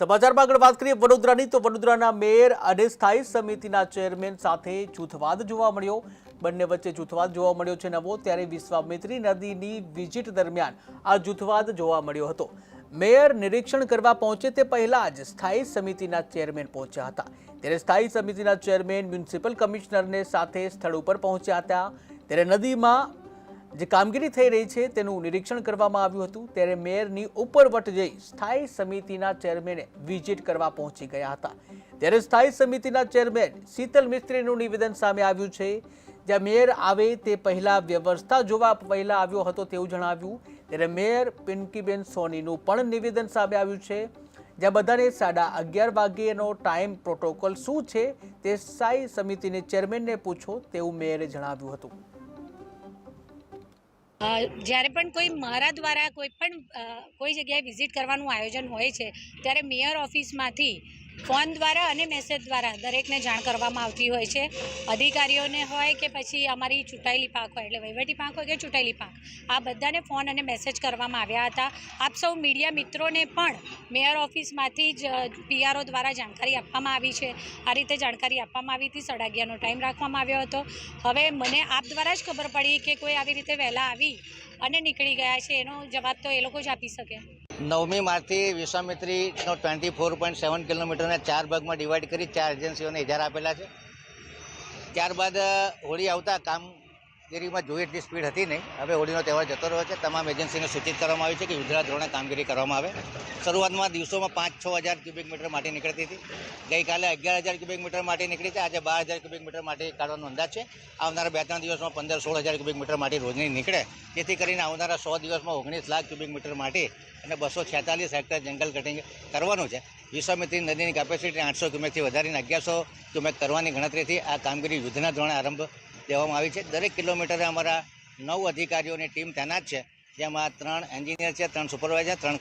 સમાચારમાં આગળ વાત કરીએ વડોદરાની, તો વડોદરાના મેયર અને સ્થાયી સમિતિના ચેરમેન સાથે જૂથવાદ જોવા મળ્યો. બંને વચ્ચે જૂથવાદ જોવા મળ્યો છે નવો, ત્યારે વિશ્વામિત્રી નદીની વિઝિટ દરમિયાન આ જૂથવાદ જોવા મળ્યો હતો. મેયર નિરીક્ષણ કરવા પહોંચે તે પહેલા જ સ્થાયી સમિતિના ચેરમેન પહોંચ્યા હતા. ત્યારે સ્થાયી સમિતિના ચેરમેન મ્યુનિસિપલ કમિશનરને સાથે સ્થળ ઉપર પહોંચ્યા હતા. ત્યારે નદીમાં જે કામગીરી થઈ રહી છે તેનું નિરીક્ષણ કરવામાં આવ્યું હતું. ત્યારે મેયરની ઉપરવટ જઈ સ્થાયી સમિતિના ચેરમેને વિઝિટ કરવા પહોંચી ગયા હતા. ત્યારે સ્થાયી સમિતિના ચેરમેન શીતલ મિસ્ત્રીનું નિવેદન સામે આવ્યું છે. જ્યાં મેયર આવે તે પહેલા વ્યવસ્થા જોવા પહેલાં આવ્યો હતો તેવું જણાવ્યું. ત્યારે મેયર પિંકીબેન સોનીનું પણ નિવેદન સામે આવ્યું છે. જ્યાં બધાને સાડા અગિયાર વાગ્યેનો ટાઈમ પ્રોટોકોલ શું છે તે સ્થાયી સમિતિને ચેરમેનને પૂછો તેવું મેયરે જણાવ્યું હતું. જ્યારે પણ કોઈ મારા દ્વારા કોઈ પણ કોઈ જગ્યાએ વિઝિટ કરવાનું આયોજન હોય છે, ત્યારે મેયર ઓફિસમાંથી ફોન દ્વારા અને મેસેજ દ્વારા દરેકને જાણ કરવામાં આવતી હોય છે. અધિકારીઓને હોય કે પછી અમારી ચૂંટાયેલી પાંખ હોય, એટલે વહીવટી પાંખ હોય કે ચૂંટાયેલી પાંખ, આ બધાને ફોન અને મેસેજ કરવામાં આવ્યા હતા. આપ સૌ મીડિયા મિત્રોને પણ મેયર ઓફિસમાંથી જ પીઆરઓ દ્વારા જાણકારી આપવામાં આવી છે. આ રીતે જાણકારી આપવામાં આવી હતી. સાડા અગિયારનો ટાઈમ રાખવામાં આવ્યો હતો. હવે મને આપ દ્વારા જ ખબર પડી કે કોઈ આવી રીતે વહેલા આવી અને નીકળી ગયા છે. એનો જવાબ તો એ લોકો જ આપી શકે. નવમી માર્ચથી વિશ્વામિત્રીનો ટ્વેન્ટી ફોર પોઈન્ટ સેવન કિલોમીટરના ચાર ભાગમાં ડિવાઈડ કરી, ચાર એજન્સીઓને ઇજારા આપેલા છે. ત્યારબાદ હોળી આવતા કામગીરીમાં જોઈએ એટલી સ્પીડ હતી નહીં. હવે હોળીનો તહેવાર જતો રહ્યો છે. તમામ એજન્સીને સૂચિત કરવામાં આવી છે કે યુદ્ધના ધોરણે કામગીરી કરવામાં આવે. શરૂઆતમાં દિવસોમાં પાંચ છ હજાર ક્યુબિક મીટર માટી નીકળતી હતી. ગઈકાલે અગિયાર હજાર ક્યુબિક મીટર માટી નીકળી છે. આજે બાર હજાર ક્યુબિક મીટર માટી કાઢવાનો અંદાજ છે. આવનારા બે ત્રણ દિવસમાં પંદર સોળ હજાર ક્યુબિક મીટર માટી રોજની નીકળે. જેથી કરીને આવનારા સો દિવસમાં ઓગણીસ લાખ ક્યુબિક મીટર માટી અને બસો છેતાલીસ હેક્ટર જંગલ કટિંગ કરવાનું છે. વિશ્વામિત્રી નદીની કેપેસિટી આઠસો ક્યુમેકથી વધારીને અગિયારસો ક્યુમેક કરવાની ગણતરીથી આ કામગીરી યુદ્ધના ધોરણે આરંભ દેવામાં આવી છે. દરેક કિલોમીટરે અમારા નવ અધિકારીઓની ટીમ તૈનાત છે. જેમાં ત્રણ એન્જિનિયર છે, ત્રણ સુપરવાઇઝર, ત્રણ